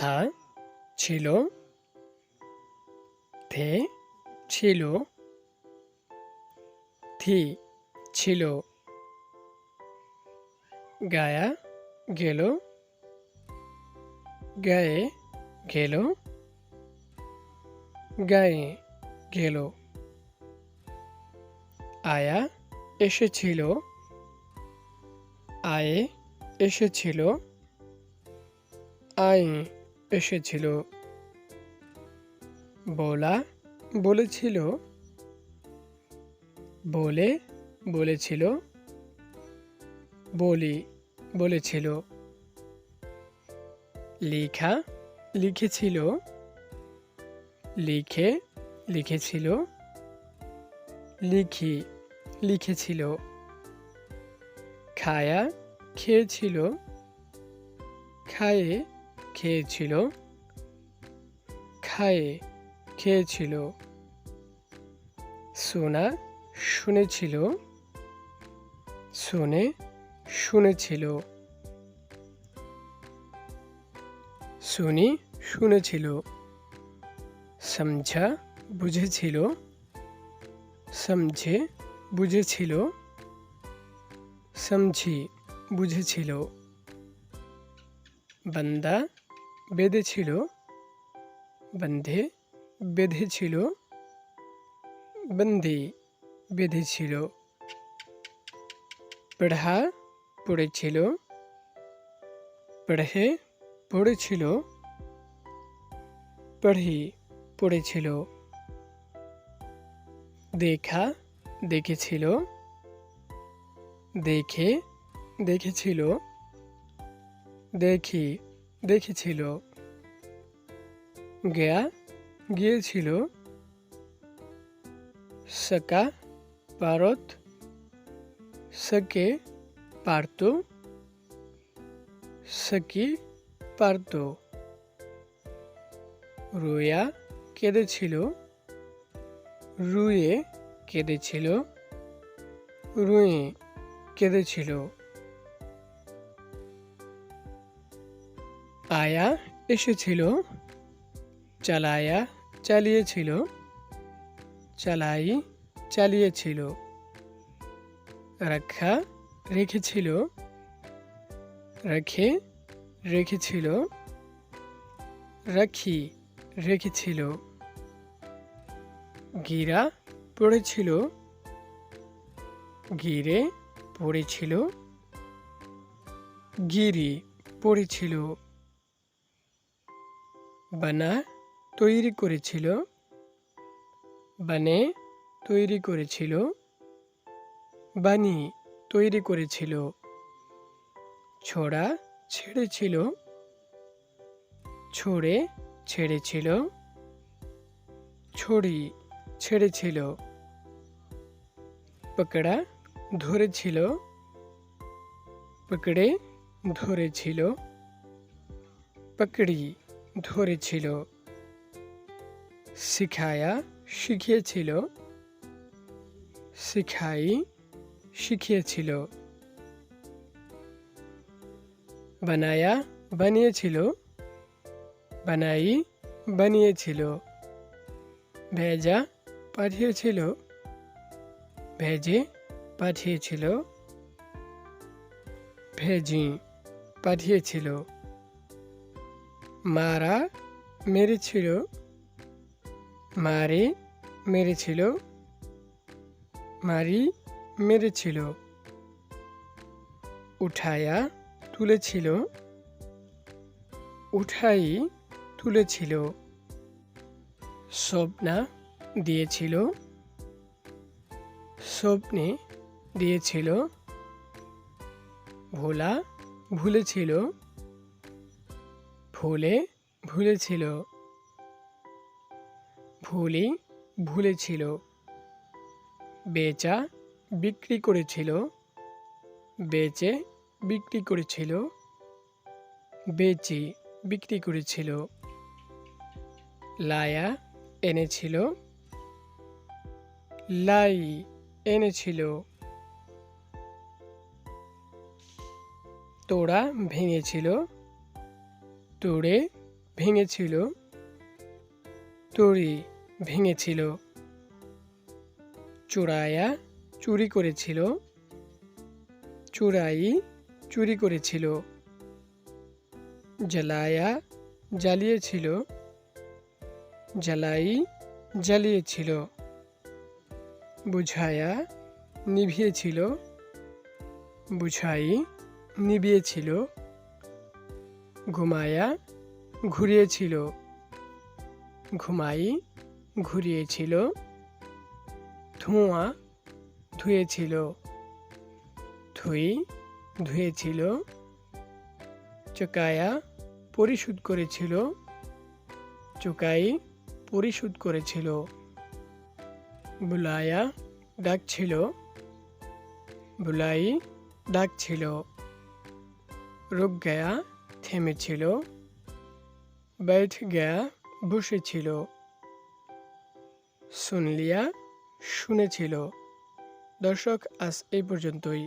থা ছিল? থে ছিল। থি ছিল। গায়া গেল। গায়ে গেল। গায়ে গেল। আয়া এসেছিল। আয়ে এসেছিল। আয়ে এসেছিল। বলা বলেছিল। বলে বলেছিল। বলি বলেছিল। লেখা লিখেছিল। লিখে লিখেছিল। লিখি লিখেছিল। খায়া খেয়েছিল। খায়ে খেয়েছিল? খায়ে, খেয়েছিল। সোনা শুনেছিল। শুনে শুনেছিল। শুনি শুনেছিল। সমঝা বুঝেছিল। সমঝে বুঝেছিল। সমঝি বুঝেছিল। বান্দা বেঁধেছিল বন্ধে বেঁধেছিল বন্দি বেঁধেছিল পড়া পড়েছিল পড়ে পড়েছিল পড়ি পড়েছিল দেখা দেখেছিল দেখে দেখেছিল দেখি দেখেছিল। গয়া গিয়েছিল। সকা পারত। সকে পারত। সকি পারত। রোয়া কেঁদেছিল। রুয়ে কেঁদেছিল। রুয়ে কেঁদেছিল। আয়া এসেছিল, চালায়া চালিয়েছিল, চালাই চালিয়েছিল রক্ষা রেখেছিল, রেখে রেখেছিল, রাখি রেখেছিল, গিরা পড়েছিল, গিরে পড়েছিল, গিরি পড়েছিল। বানা তৈরি করেছিল। বানে তৈরি করেছিল। বানি তৈরি করেছিল। ছোড়া ছেড়েছিল। ছড়ে ছেড়েছিল। ছড়ি ছেড়েছিল। পকড়া ধরেছিল। পকড়ে ধরেছিল। পকড়ি ধরেছিল। শিখায়া শিখিয়েছিল। শিখাই শিখিয়েছিল। বানায়া বানিয়েছিল। বানাই বানিয়েছিল। ভেজা পাঠিয়েছিল। ভেজে পাঠিয়েছিল। ভেজি পাঠিয়েছিল। মারা মেরেছিল, মারে মেরেছিল, মারি মেরেছিল, উঠায়া তুলেছিল, উঠাই তুলেছিল, স্বপ্না দিয়েছিল, স্বপ্নে দিয়েছিল, ভোলা ভুলেছিল ভুলে ভুলেছিল। ভুলি ভুলেছিল। বেচা বিক্রি করেছিল। বেচে বিক্রি করেছিল। বেচি বিক্রি করেছিল। লায়া এনেছিল। লাই এনেছিল। তোড়া ভেঙেছিল। তোড়ে ভেঙেছিল তরি ভেঙেছিল চোরায়া চুরি করেছিল, চোরাই চুরি করেছিল, জ্বালায়া জ্বালিয়েছিল, জ্বালাই জ্বালিয়েছিল, বুঝায়া নিভিয়েছিল, বুঝাই নিভিয়েছিল। ঘুমায়া ঘুরিয়েছিল। ঘুমাই ঘুরিয়েছিল। ধোঁয়া ধুয়েছিল। ধুই ধুয়েছিল। চোকায়া পরিশোধ করেছিল। চোকাই পরিশোধ করেছিল। বুলায়া ডাকছিল। বুলাই ডাকছিল। রোগ গয়া থেমেছিল बैठ गया বসেছিল শুনলিয়া শুনেছিল দর্শক আজ এই পর্যন্তই